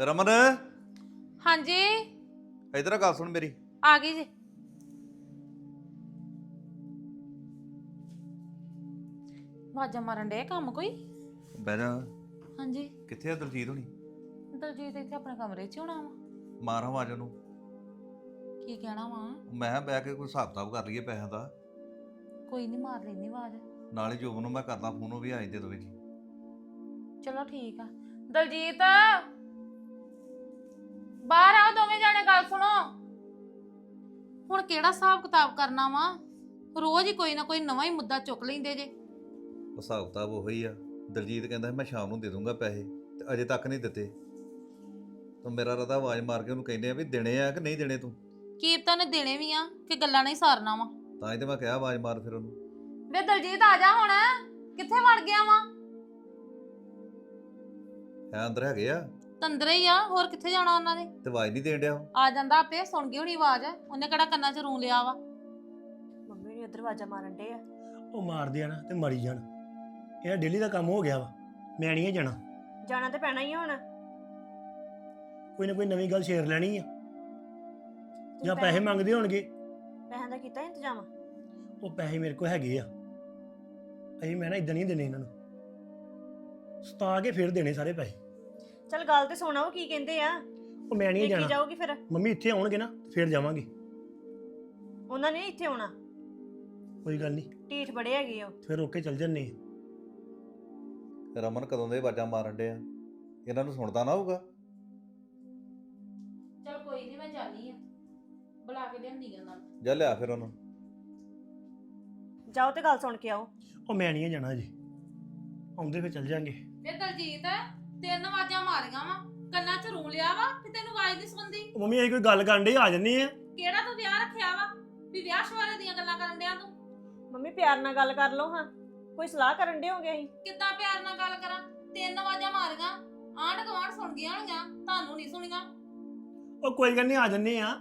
ਰਮਨ? ਹਾਂਜੀ। ਇਧਰ ਆ ਗੱਲ ਸੁਣ ਮੇਰੀ। ਆ ਗਈ ਜੀ। ਵਾਜਾ ਮਾਰਨ ਡੇ ਕੰਮ ਕੋਈ? ਬਹਿ ਜਾ। ਹਾਂਜੀ। ਕਿੱਥੇ ਆ ਦਲਜੀਤ ਹੋਣੀ? ਦਲਜੀਤ ਇੱਥੇ ਆਪਣੇ ਕਮਰੇ 'ਚ ਹੀ ਹੋਣਾ ਵਾ। ਮਾਰ ਆਵਾਜ਼ ਉਹਨੂੰ। ਕੀ ਕਹਿਣਾ ਵਾ? ਮੈਂ ਕਿਹਾ ਬਹਿ ਕੇ ਕੋਈ ਹਿਸਾਬ ਕਿਤਾਬ ਕਰ ਲਈਏ ਪੈਸਿਆਂ ਦਾ। ਕੋਈ ਨਹੀਂ ਮਾਰ ਲੈਣੀ ਆਵਾਜ਼। ਨਾਲੇ ਜੋਬ ਨੂੰ ਮੈਂ ਕਰਦਾ ਫੋਨ ਉਹ ਵੀ ਆਈ ਦੇ ਦੋ ਜੀ। ਚਲੋ ਠੀਕ ਆ। ਦਲਜੀਤ! ਕਿਹੜਾ ਹਿਸਾਬ ਕਿਤਾਬ ਕਰਨਾ ਵਾ? ਰੋਜ਼ ਹੀ ਕੋਈ ਨਾ ਕੋਈ ਨਵਾਂ ਹੀ ਮੁੱਦਾ ਚੁੱਕ ਲੈਂਦੇ ਜੇ। ਉਹ ਹਿਸਾਬ ਕਿਤਾਬ ਉਹੀ ਆ। ਦਲਜੀਤ ਕਹਿੰਦਾ ਸੀ ਮੈਂ ਸ਼ਾਮ ਨੂੰ ਦੇ ਦੂੰਗਾ ਪੈਸੇ ਤੇ ਅਜੇ ਤੱਕ ਨਹੀਂ ਦਿੱਤੇ। ਤਾਂ ਮੇਰਾ ਰਦਾ ਆਵਾਜ਼ ਮਾਰ ਕੇ ਉਹਨੂੰ ਕਹਿੰਦੇ ਆ ਵੀ ਦੇਣੇ ਆ ਕਿ ਨਹੀਂ ਦੇਣੇ ਤੂੰ? ਕੀਰਤਾਂ ਨੇ ਦੇਣੇ ਵੀ ਆ ਕਿ ਗੱਲਾਂ ਨਹੀਂ ਸਾਰਨਾ ਵਾ। ਤਾਂ ਹੀ ਤੇ ਮੈਂ ਕਿਹਾ ਆਵਾਜ਼ ਮਾਰ ਫਿਰ ਉਹਨੂੰ। ਵੇ ਦਲਜੀਤ ਆ ਜਾ ਹੁਣ। ਕਿੱਥੇ ਵੜ ਗਿਆ ਵਾ? ਹੈ ਅੰਦਰ ਹੈਗੇ ਆ। ਤੰਦਰੇ ਹੀ ਆ ਹੋਰ ਕਿੱਥੇ ਜਾਣਾ ਉਹਨਾਂ ਨੇ? ਤੇ ਆਵਾਜ਼ ਨਹੀਂ ਦੇਣ ਡਿਆ ਉਹ। ਆ ਜਾਂਦਾ ਆਪੇ ਸੁਣ ਗਈ ਹੋਣੀ ਆਵਾਜ਼। ਉਹਨੇ ਕਿਹੜਾ ਕੰਨਾਂ 'ਚ ਰੂ ਲਿਆ ਵਾ? ਮੰਮੀ ਨੇ ਉਧਰ ਆਵਾਜ਼ਾਂ ਮਾਰਨ ਡੇ ਆ। ਉਹ ਮਾਰਦੇ ਆ ਨਾ ਤੇ ਮਰੀ ਜਾਣ। ਇਹ ਡੇਲੀ ਦਾ ਕੰਮ ਹੋ ਗਿਆ ਵਾ। ਮੈਂ ਨਹੀਂ ਜਾਣਾ। ਜਾਣਾ ਤੇ ਪੈਣਾ ਹੀ ਆ ਹੁਣ। ਕੋਈ ਨਾ ਕੋਈ ਨਵੀਂ ਗੱਲ ਸ਼ੇਅਰ ਲੈਣੀ ਆ। ਜਾਂ ਪੈਸੇ ਮੰਗਦੇ ਹੋਣਗੇ। ਪੈਸਿਆਂ ਦਾ ਕੀਤਾ ਇੰਤਜ਼ਾਮ? ਉਹ ਪੈਸੇ ਮੇਰੇ ਕੋਲ ਹੈਗੇ ਆ। ਅਸੀਂ ਮੈਂ ਨਾ ਇਦਾਂ ਨਹੀਂ ਦੇਣੇ ਇਹਨਾਂ ਨੂੰ। ਸਤਾ ਕੇ ਫਿਰ ਦੇਣੇ ਸਾਰੇ ਪੈਸੇ। ਚਲ ਗੱਲ ਤੇ ਸੁਣਾ ਉਹ ਕੀ ਕਹਿੰਦੇ ਆ? ਉਹ ਮੈਂ ਨਹੀਂ ਕੀ ਜਾਣਾ। ਜਾਊਗੀ ਫਿਰ? ਮੰਮੀ ਇੱਥੇ ਆਉਣਗੇ ਨਾ ਫਿਰ ਜਾਵਾਂਗੇ। ਉਹਨਾਂ ਨੇ ਨੀ ਇੱਥੇ ਆਉਣਾ? ਕੋਈ ਗੱਲ ਨਹੀਂ। ਢੀਠ ਬੜੇ ਹੈਗੇ ਆ ਉਹ। ਫਿਰ ਰੋਕ ਚੱਲ ਜੰਨੇ ਰਮਨ ਕਦੋਂ ਦੇ ਆਵਾਜ਼ਾਂ ਮਾਰਨ ਡਿਆ? ਇਹਨਾਂ ਨੂੰ ਸੁਣਦਾ ਨਾ ਹੋਊਗਾ। ਚਲ ਕੋਈ ਨਹੀਂ ਮੈਂ ਜਾਣੀ ਆ। ਬੁਲਾ ਕੇ ਲਿਆਂਦੀ ਉਹਨਾਂ ਨੂੰ। ਜਾ ਲਿਆ ਫਿਰ ਉਹਨੂੰ। ਜਾਓ ਤੇ ਗੱਲ ਸੁਣ ਕੇ ਆਓ। ਉਹ ਮੈਂ ਨਹੀਂ ਜਾਣਾ ਜੀ ਆਉਂਦੇ ਫਿਰ ਚੱਲ ਜਾਾਂਗੇ। ਵੇ ਦਲਜੀਤ? ਤਿੰਨ ਆਵਾਜ਼ਾਂ ਮਾਰੀਆਂ ਵਾ ਕੰਨਾਂ 'ਚ ਰੂ ਲਿਆ ਵਾ ਕਿ ਤੈਨੂੰ ਆਵਾਜ਼ ਨਹੀਂ ਸੁਣਦੀ। ਮੰਮੀ ਅਸੀਂ ਕੋਈ ਗੱਲ ਕਰਨ ਦੇ ਆ ਜੰਨੇ ਆ। ਕਿਹੜਾ ਤੂੰ ਵਿਆਹ ਰੱਖਿਆ ਵਾ? ਵੀ ਵਿਆਹ ਸ਼ਵਾਰੇ ਦੀਆਂ ਗੱਲਾਂ ਕਰਨ ਡਿਆ ਤੂੰ? ਮੰਮੀ ਪਿਆਰ ਨਾਲ ਗੱਲ ਕਰ ਲਓ ਹਾਂ। ਕੋਈ ਸਲਾਹ ਕਰਨ ਦੇ ਹੋਗੇ ਅਸੀਂ? ਕਿੱਦਾਂ ਪਿਆਰ ਨਾਲ ਗੱਲ ਕਰਾਂ? ਤਿੰਨ ਆਵਾਜ਼ਾਂ ਮਾਰੀਆਂ ਆਂਢ ਗੁਆਂਢ ਸੁਣ ਗਈਆਂ ਹੋਣੀਆਂ ਤੁਹਾਨੂੰ ਨਹੀਂ ਸੁਣੀਆਂ। ਉਹ ਕੋਈ ਗੱਲ ਨਹੀਂ ਆ ਜੰਨੇ ਆ।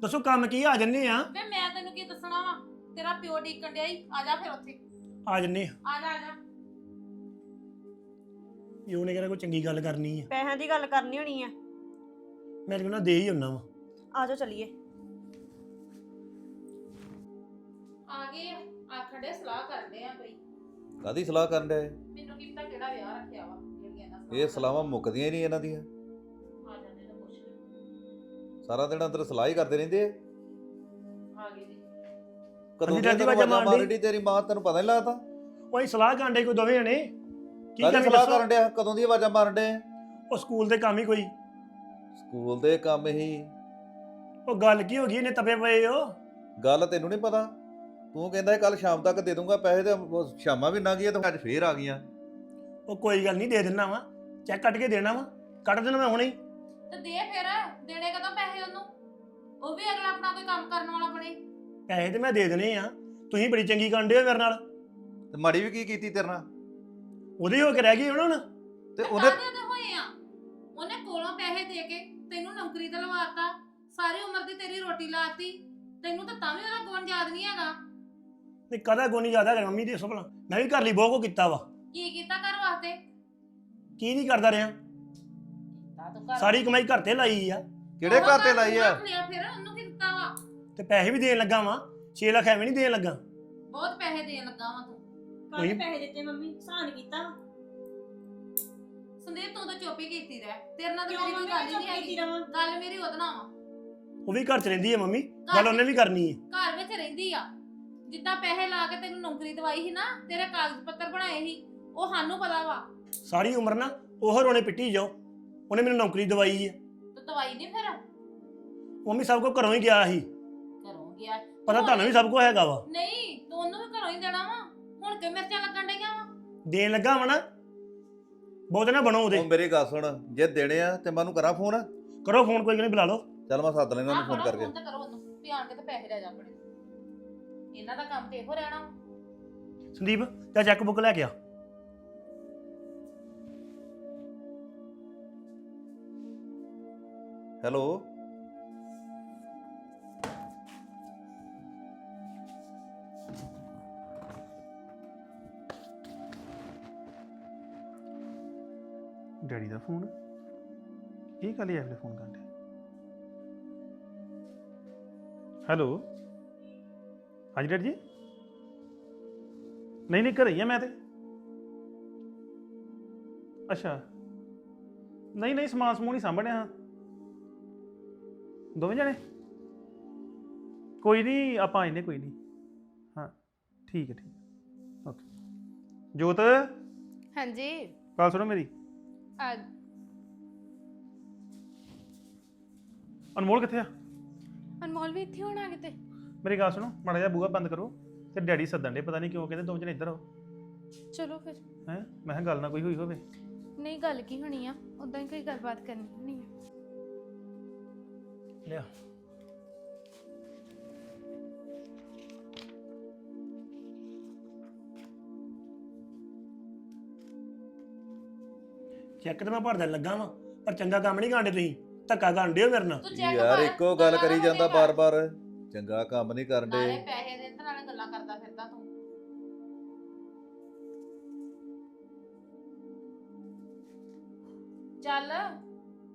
ਦੱਸੋ ਕੰਮ ਕੀ ਆ? ਜੰਨੇ ਆ। ਵੇ ਮੈਂ ਤੈਨੂੰ ਕੀ ਦੱਸਣਾ ਵਾ? ਤੇਰਾ ਪਿਓ ਡੀਕਣ ਡਿਆ ਈ ਆ ਜਾ ਫਿਰ ਉੱਥੇ। ਆ ਜੰਨੇ ਆ। ਆ ਜਾ ਆ ਜਾ। ਇਹ ਉਹਨੇ ਕਿਹੜਾ ਕੋਈ ਚੰਗੀ ਗੱਲ ਕਰਨੀ ਆ। ਪੈਸਿਆਂ ਦੀ ਗੱਲ ਕਰਨੀ ਹੋਣੀ ਆ। ਮੈਂ ਕਹਿੰਦਾ ਦੇ ਹੀ ਹੁੰਨਾ ਵਾ। ਆ ਜਾਓ ਚਲੀਏ। ਆ ਗਏ ਆ ਆਖੜੇ ਸਲਾਹ ਕਰਦੇ ਆ ਕੋਈ। ਕਾਦੀ ਸਲਾਹ ਕਰਨ ਡਿਆ ਇਹ? ਮੈਨੂੰ ਕੀ ਪਤਾ ਕਿਹੜਾ ਵਿਆਹ ਰੱਖਿਆ ਵਾ ਜਿਹੜੀਆਂ ਇਹਨਾਂ ਇਹ ਸਲਾਹਾਂ ਮੁੱਕਦੀਆਂ ਹੀ ਨਹੀਂ ਇਹਨਾਂ ਦੀਆਂ। ਆ ਜਾਂਦੇ ਤਾਂ ਪੁੱਛ ਲੈ ਸਾਰਾ ਦਿਨ ਅੰਦਰ ਸਲਾਹ ਹੀ ਕਰਦੇ ਰਹਿੰਦੇ ਆ। ਆ ਗਏ ਜੀ ਕਦੋਂ ਹਾਂਜੀ, ਤੈਨੂੰ ਆਵਾਜ਼ਾਂ ਆਵਾਜ਼ਾਂ ਮਾਰਦੀ। ਮਾਰਨ ਡਈ ਤੇਰੀ ਮਾਂ ਤੈਨੂੰ ਪਤਾ ਨਹੀਂ ਲੱਗਦਾ। ਉਹ ਅਸੀਂ ਸਲਾਹ ਕਰਨ ਦੇ ਕੋਈ ਦੋਵੇਂ ਜਣੇ। ਕੀ ਸਲਾਹ ਦੱਸੋ? ਕਰਨ ਡਿਆ ਕਦੋਂ ਦੀ ਆਵਾਜ਼ਾਂ ਮਾਰਨ ਡੇ ਉਹ ਸਕੂਲ ਦੇ ਕੰਮ ਹੀ ਕੋਈ। ਸਕੂਲ ਦੇ ਕੰਮ ਹੀ। ਉਹ ਗੱਲ ਕੀ ਹੋ ਗਈ ਇਹਨੇ ਤਪੇ ਪਏ ਹੋ? ਗੱਲ ਤੈਨੂੰ ਨਹੀਂ ਪਤਾ। ਤੂੰ ਕਹਿੰਦਾ ਕੱਲ ਸ਼ਾਮ ਤੱਕ ਦੇ ਦੂੰਗਾ ਪੈਸੇ ਤੇ ਉਹ ਸ਼ਾਮਾਂ ਵੀ ਨਾ ਗਈਆਂ ਤੇ ਅੱਜ ਫੇਰ ਆ ਗਈਆਂ। ਉਹ ਕੋਈ ਗੱਲ ਨਹੀਂ ਦੇ ਦਿੰਨਾ ਵਾ। ਚੈੱਕ ਕੱਟ ਕੇ ਦੇਣਾ ਵਾ। ਕੱਟ ਦੇਣਾ ਮੈਂ ਹੁਣੇ ਹੀ। ਤੇ ਦੇ ਫਿਰ। ਦੇਣੇ ਕਦੋਂ ਪੈਸੇ ਉਹਨੂੰ? ਉਹ ਵੀ ਅਗਲਾ ਆਪਣਾ ਕੋਈ ਕੰਮ ਕਰਨ ਵਾਲਾ ਬਣੇ। ਪੈਸੇ ਤੇ ਮੈਂ ਦੇ ਦੇਣੇ ਆ। ਤੁਸੀਂ ਬੜੀ ਚੰਗੀ ਕਾਂਡੇ ਹੋ ਮੇਰੇ ਨਾਲ। ਤੇ ਮਾੜੀ ਵੀ ਕੀ ਕੀਤੀ ਤੇਰੇ ਨਾਲ? ਉਹਦੇ ਹੋ ਕੇ ਰਹਿ ਗਏ ਹੁਣ ਤੇ ਤੇ ਉਹਨੇ ਕਾਹਦੇ ਉਹਦੇ ਹੋਏ ਆ? ਉਹਨੇ ਕੋਲੋਂ ਪੈਸੇ ਦੇ ਕੇ ਤੈਨੂੰ ਨੌਕਰੀ ਤੇ ਲਵਾਤਾ ਸਾਰੀ ਉਮਰ ਦੀ ਤੇਰੀ ਰੋਟੀ ਲਾਤੀ ਤੈਨੂੰ ਤਾਂ ਤਾਂ ਵੀ ਉਹਦਾ ਗੁਣ ਯਾਦ ਨਹੀਂ ਹੈਗਾ। ਤੇ ਕਦਾ ਗੋਨੀ ਜ਼ਿਆਦਾ ਕਰ ਮੰਮੀ ਦੇ ਸੁਪਨਾ? ਮੈਂ ਵੀ ਕਰ ਲਈ ਬਹੁਤ ਕੋ ਕੀਤਾ ਵਾ। ਕੀ ਕੀਤਾ ਘਰ ਵਾਸਤੇ? ਕੀ ਨਹੀਂ ਕਰਦਾ ਰਿਹਾ? ਤਾਂ ਤੂੰ ਘਰ ਸਾਰੀ ਕਮਾਈ ਘਰ ਤੇ ਲਾਈ ਆ। ਕਿਹੜੇ ਘਰ ਤੇ ਲਾਈ ਆ? ਰੱਖ ਲਿਆ ਫਿਰ ਉਹਨੂੰ ਕੀ ਦਿੱਤਾ ਵਾ? ਤੇ ਪੈਸੇ ਵੀ ਦੇਣ ਲੱਗਾ ਵਾ। 6 ਲੱਖ ਐਵੇਂ ਨਹੀਂ ਦੇਣ ਲੱਗਾ। ਬਹੁਤ ਪੈਸੇ ਦੇਣ ਲੱਗਾ ਵਾ ਤੂੰ। ਕਾਹਦੇ ਪੈਸੇ ਦਿੱਤੇ ਮੰਮੀ? ਸਾਨ ਕੀਤਾ। ਸੰਦੀਪ ਤੂੰ ਤਾਂ ਚੁੱਪ ਕੀਤੀ ਰਹਿ। ਤੇਰੇ ਨਾਲ ਤਾਂ ਕਿਉਂ ਮੇਰੀ ਕੋਈ ਮੰਮੀ? ਗੱਲ ਹੀ ਨਹੀਂ ਕੀਤੀ ਹੈਗੀ। ਰਵਾਂ। ਗੱਲ ਮੇਰੀ ਉਹਦੇ ਨਾਲ ਵਾ। ਉਹ ਵੀ ਘਰ ਚ ਰਹਿੰਦੀ ਹੈ ਮੰਮੀ। ਗੱਲ ਉਹਨੇ ਵੀ ਕਰਨੀ ਹੈ ਘਰ ਵਿੱਚ ਰਹਿੰਦੀ ਆ। ਜਿੱਦਾਂ ਪੈਸੇ ਲਾ ਕੇ ਤੈਨੂੰ ਨੌਕਰੀ ਦਵਾਈ ਸੀ ਨਾ ਤੇਰੇ ਕਾਗਜ਼ ਪੱਤਰ ਬਣਾਏ ਸੀ ਉਹ ਸਾਨੂੰ ਪਤਾ ਵਾ। ਸਾਰੀ ਉਮਰ ਨਾ ਉਹ ਰੋਣੇ ਪਿੱਟੀ ਜਾਓ। ਉਹਨੇ ਮੈਨੂੰ ਨੌਕਰੀ ਦਵਾਈ ਹੈ ਤੇ ਦਵਾਈ ਨਹੀਂ ਫਿਰ? ਮੰਮੀ ਸਭ ਕੋ ਘਰੋਂ ਹੀ ਗਿਆ ਸੀ। ਘਰੋਂ ਗਿਆ। ਪਤਾ ਤੁਹਾਨੂੰ ਵੀ ਸਭ ਕੋ ਹੈਗਾ ਵਾ। ਨਹੀਂ ਤੂੰ ਉਹਨੂੰ ਵੀ ਘਰੋਂ ਹੀ ਦੇਣਾ ਵਾ। ਹੁਣ ਕਿ ਮਿਰਚਾਂ ਲੱਗਣ ਡਈਆਂ ਵਾ? ਦੇਣ ਲੱਗਾ ਵਾ ਨਾ। ਬਹੁਤ ਨਾ ਬਣੋ ਉਹਦੇ। ਉਹ ਮੇਰੀ ਗੱਲ ਸੁਣ ਜੇ ਦੇਣੇ ਆ ਤੇ ਮੈਨੂੰ ਕਰਾਂ ਫੋਨ। ਕਰੋ ਫੋਨ ਕੋਈ ਨਹੀਂ ਬੁਲਾ ਲਓ। ਚੱਲ ਮੈਂ ਸੱਦ ਲੈਣਾ ਉਹਨੂੰ ਫੋਨ ਕਰੋ, ਕਰਕੇ। ਤਾਂ ਕਰੋ ਉਹਨੂੰ। ਵੀ ਆਣ ਕੇ ਤੇ ਪੈਸੇ ਲੈ ਜਾ ਆਪਣੇ। ਇਹਨਾਂ ਦਾ ਕੰਮ ਤੇ ਇਹੋ ਰਹਿਣਾ ਵਾ। ਸੰਦੀਪ ਜਾ ਚੈੱਕ ਬੁੱਕ ਲੈ ਕੇ ਆ। ਹੈਲੋ? ਫੋਨ? ਇਹ ਕਾਲੀ ਐਪ ਫੋਨ ਕਰਦੇ? ਹੈਲੋ? ਹਾਂਜੀ ਡੈਡ ਜੀ? ਨਹੀਂ ਨਹੀਂ ਘਰੇ ਹੀ ਆ ਮੈਂ ਤੇ। ਅੱਛਾ। ਨਹੀਂ ਨਹੀਂ ਸਮਾਨ ਸਮੂਹ ਨਹੀਂ ਸਾਂਭਣਿਆ ਹਾਂ ਦੋਵੇਂ ਜਣੇ? ਕੋਈ ਨਹੀਂ ਆਪਾਂ ਆਏ ਨੇ ਕੋਈ ਨਹੀਂ। ਹਾਂ ਠੀਕ ਹੈ ਠੀਕ ਓਕੇ। ਜੋਤ? ਹਾਂਜੀ। ਗੱਲ ਸੁਣੋ ਮੇਰੀ। ਆ ਅਨਮੋਲ ਕਿੱਥੇ ਆ? ਅਨਮੋਲ ਵੀ ਇੱਥੇ ਹੋਣਾ ਕਿਤੇ? ਮੇਰੀ ਗੱਲ ਸੁਣੋ ਮਾੜਾ ਜਿਹਾ ਬੂਹਾ ਬੰਦ ਕਰੋ ਤੇ ਡੈਡੀ ਸੱਦਣ ਦੇ ਪਤਾ ਨਹੀਂ ਕਿਉਂ ਕਹਿੰਦੇ ਦੋਵੇਂ ਜਣੇ ਇੱਧਰ ਆਓ। ਚਲੋ ਫਿਰ। ਹੈ? ਮੈਂ ਕਿਹਾ ਗੱਲ ਨਾ ਕੋਈ ਹੋਈ ਹੋਵੇ। ਨਹੀਂ ਗੱਲ ਕੀ ਹੋਣੀ ਆ? ਉਦਾਂ ਹੀ ਕੋਈ ਗੱਲਬਾਤ ਕਰਨੀ ਹੋਣੀ ਆ। ਲਿਆ। ਚੈੱਕ ਤੇ ਮੈਂ ਭਰਦਾ ਲੱਗਾ ਵਾਂ ਪਰ ਚੰਗਾ ਕੰਮ ਨਹੀਂ ਕਾਂਡੇ ਤੁਸੀਂ ਧੱਕਾ ਕਾਂਡੇ ਹੋ ਮੇਰੇ ਨਾਲ। ਤੂੰ ਚੈੱਕ ਯਾਰ ਇੱਕੋ ਗੱਲ ਕਰੀ ਜਾਂਦਾ। ਬਾਰ-ਬਾਰ ਚੰਗਾ ਕੰਮ ਨਹੀਂ ਕਰਨ ਨਾਲੇ ਦੇ ਪੈਸੇ ਦੇ ਤੇ ਨਾਲੇ ਗੱਲਾਂ ਕਰਦਾ ਫਿਰਦਾ ਤੂੰ। ਚੱਲ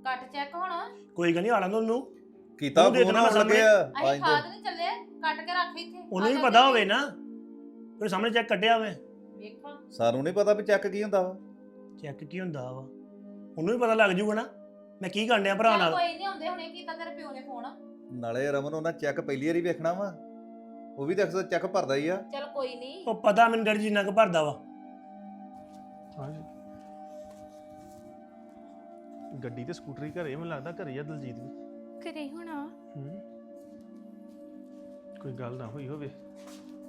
ਕੱਟ ਚੈੱਕ ਹੁਣ। ਕੋਈ ਗੱਲ ਨਹੀਂ ਆਲਾਂ ਉਹਨੂੰ। ਕੀਤਾ ਉਹਨੂੰ ਫੋਨ ਦੇਣਾ ਆਉਣ ਸਾਹਮਣੇ। ਲੱਗਿਆ। ਅਸੀਂ ਖਾਦ ਨਹੀਂ ਚੱਲੇ ਕੱਟ ਕੇ ਰੱਖ ਇੱਥੇ। ਉਹਨੂੰ ਵੀ ਪਤਾ ਹੋਵੇ ਨਾ ਫਿਰ ਸਾਹਮਣੇ ਚੈੱਕ ਕੱਢਿਆ ਹੋਵੇ ਵੇਖਾਂ। ਸਾਨੂੰ ਨਹੀਂ ਪਤਾ ਵੀ ਚੱਕ ਕੀ ਹੁੰਦਾ ਵਾ। ਚੈੱਕ ਕੀ ਹੁੰਦਾ ਵਾ? ਉਹਨੂੰ ਵੀ ਪਤਾ ਲੱਗ ਜੂਗਾ ਨਾ। ਮੈਂ ਕੀ ਕਾਂਡਿਆ ਭਰਾ ਚੱਲ ਨਾਲ? ਕੋਈ ਨਹੀਂ ਆਉਂਦੇ ਹੁਣੇ ਕੀਤਾ ਤੇਰੇ ਪਿਓ ਨੇ ਫੋਨ। ਨਾਲੇ ਰਮਨ ਉਹਨਾਂ ਚੈੱਕ ਪਹਿਲੀ ਵਾਰੀ ਵੇਖਣਾ ਵਾ। ਉਹ ਵੀ ਦੇਖ ਚੈੱਕ ਭਰਦਾ ਹੀ ਆ। ਚੱਲ ਕੋਈ ਨਹੀਂ ਉਹ ਪਤਾ ਮੈਨੂੰ ਡੈਡੀ ਜਿੰਨਾ ਕੁ ਭਰਦਾ ਵਾ। ਹਾਂਜੀ। ਗੱਡੀ ਤੇ ਸਕੂਟਰੀ ਘਰੇ ਮੈਨੂੰ ਲੱਗਦਾ ਘਰੇ ਆ ਦਲਜੀਤ ਵੀ। ਘਰੇ ਹੋਣਾ। ਹੂੰ। ਕੋਈ ਗੱਲ ਨਾ ਹੋਈ ਹੋਵੇ।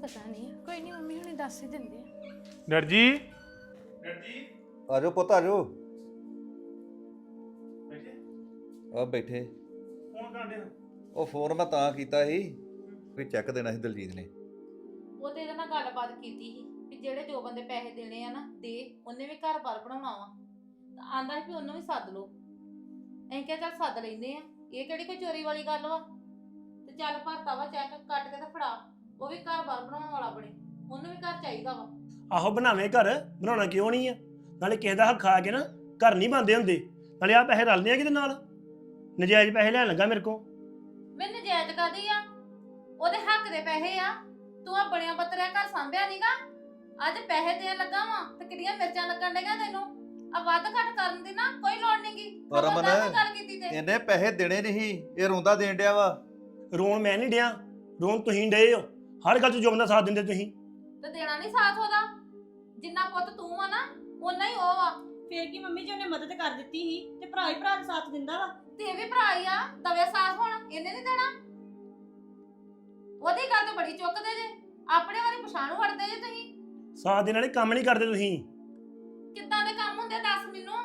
ਪਤਾ ਨਹੀਂ ਕੋਈ ਨਹੀਂ ਮੰਮੀ ਹੁਣੇ ਦੱਸ ਹੀ ਦਿੰਦੇ ਆ। ਡੈਡ ਜੀ। ਡੈਡ ਜੀ ਆਜੋ ਪੁੱਤ ਆਜੋ। ਬੈਠੇ ਆ ਬੈਠੇ। ਫੋਨ ਕਰਦੇ ਉਹ ਫੋਨ ਮੈਂ ਤਾਂ ਕੀਤਾ ਸੀ ਵੀ ਚੈੱਕ ਦੇਣਾ ਸੀ ਦਲਜੀਤ ਨੇ। ਉਹ ਤੇ ਇਹਦੇ ਨਾਲ ਗੱਲਬਾਤ ਕੀਤੀ ਸੀ ਵੀ ਜਿਹੜੇ ਜੋ ਬੰਦੇ ਪੈਸੇ ਦੇਣੇ ਆ ਨਾ ਦੇ ਉਹਨੇ ਵੀ ਘਰ ਬਾਰ ਬਣਾਉਣਾ ਵਾ। ਤਾਂ ਆਂਦਾ ਸੀ ਵੀ ਉਹਨੂੰ ਵੀ ਸੱਦ ਲਓ। ਅਸੀਂ ਕਿਹਾ ਚੱਲ ਸੱਦ ਲੈਂਦੇ ਆ। ਇਹ ਕਿਹੜੀ ਕੋਈ ਚੋਰੀ ਵਾਲੀ ਗੱਲ ਵਾ? ਤੇ ਚੱਲ ਭਰਤਾ ਵਾ ਚੈੱਕ ਕੱਟ ਕੇ ਤੇ ਫੜਾ। ਉਹ ਵੀ ਘਰ ਬਾਰ ਬਣਾਉਣ ਵਾਲਾ ਬਣੇ। ਉਹਨੂੰ ਵੀ ਘਰ ਚਾਹੀਦਾ ਵਾ। ਆਹੋ ਬਣਾਵੇਂ ਘਰ? ਬਣਾਉਣਾ ਕਿਉਂ ਨਹੀਂ ਆ? ਨਾਲੇ ਕਿਸੇ ਦਾ ਹੱਕ ਖਾ ਕੇ ਨਾ ਘਰ ਨਹੀਂ ਬੰਦੇ ਹੁੰਦੇ। ਨਾਲੇ ਆ ਪੈਸੇ ਰਲਦੇ ਆ ਕਿਤੇ ਨਾਲ? ਨਜਾਇਜ਼ ਪੈਸੇ ਲੈਣ ਲੱਗਾ ਮੇਰੇ ਕੋ ਮੈਨੂੰ ਨਜਾਇਜ਼ ਕਾਦੀ ਆ? ਉਹਦੇ ਹੱਕ ਦੇ ਪੈਸੇ ਆ। ਤੂੰ ਆ ਬਣਿਆ ਬੱਤਰਿਆ ਘਰ ਸੰਭਿਆ ਨਹੀਂਗਾ ਅੱਜ ਪੈਸੇ ਦੇਣ ਲੱਗਾ ਵਾ ਤੇ ਕਿੰਨੀਆਂ ਮਿਰਚਾਂ ਲੱਗਣ ਡੇਗਾ ਤੈਨੂੰ? ਆ ਵੱਧ ਘੱਟ ਕਰਨ ਦੀ ਨਾ ਕੋਈ ਲੋੜ ਨਹੀਂਗੀ ਪਰ ਅਮਨ, ਗੱਲ ਕੀਤੀ ਤੇ। ਇਹਨੇ ਪੈਸੇ ਦੇਣੇ ਨਹੀਂ ਇਹ ਰੋਂਦਾ ਦੇਣ ਡਿਆ ਵਾ। ਰੋਣ ਮੈਂ ਨਹੀਂ ਡਿਆ। ਰੋਣ ਤੁਸੀਂ ਡਏ ਹੋ। ਹਰ ਗੱਲ 'ਚ ਜੋ ਬੰਦਾ ਸਾਥ ਦਿੰਦੇ ਤੁਸੀਂ। ਤੇ ਦੇਣਾ ਨਹੀਂ ਸਾਥ ਉਹਦਾ। ਜਿੰਨਾ ਪੁੱਤ ਤੂੰ ਆ ਨਾ ਓਨਾ ਹੀ ਉਹ ਆ। ਫੇਰ ਕੀ ਮੰਮੀ ਜੀ ਉਹਨੇ ਮਦਦ ਕਰ ਦਿੱਤੀ ਸੀ ਤੇ ਭਰਾ ਹੀ ਭਰਾ ਦਾ ਸਾਥ ਦਿੰਦਾ ਵਾ? ਤੇ ਇਹ ਵੀ ਭਰਾ ਹੀ ਆ ਦਵੇ ਸਾਥ ਹੁਣ ਇਹਨੇ ਨਹੀਂ ਦੇਣਾ। ਉਹਦੀ ਗੱਲ ਤੇ ਬੜੀ ਚੁੱਕਦੇ ਜੇ ਆਪਣੇ ਵਾਲੀ ਪਛਾਣ ਵੜਦੇ ਜੇ ਤੁਸੀਂ। ਸਾਥ ਦੇਣ ਵਾਲੇ ਕੰਮ ਨਹੀਂ ਕਰਦੇ ਤੁਸੀਂ। ਕਿੱਦਾਂ ਦੇ ਕੰਮ ਹੁੰਦੇ ਦੱਸ ਮੈਨੂੰ।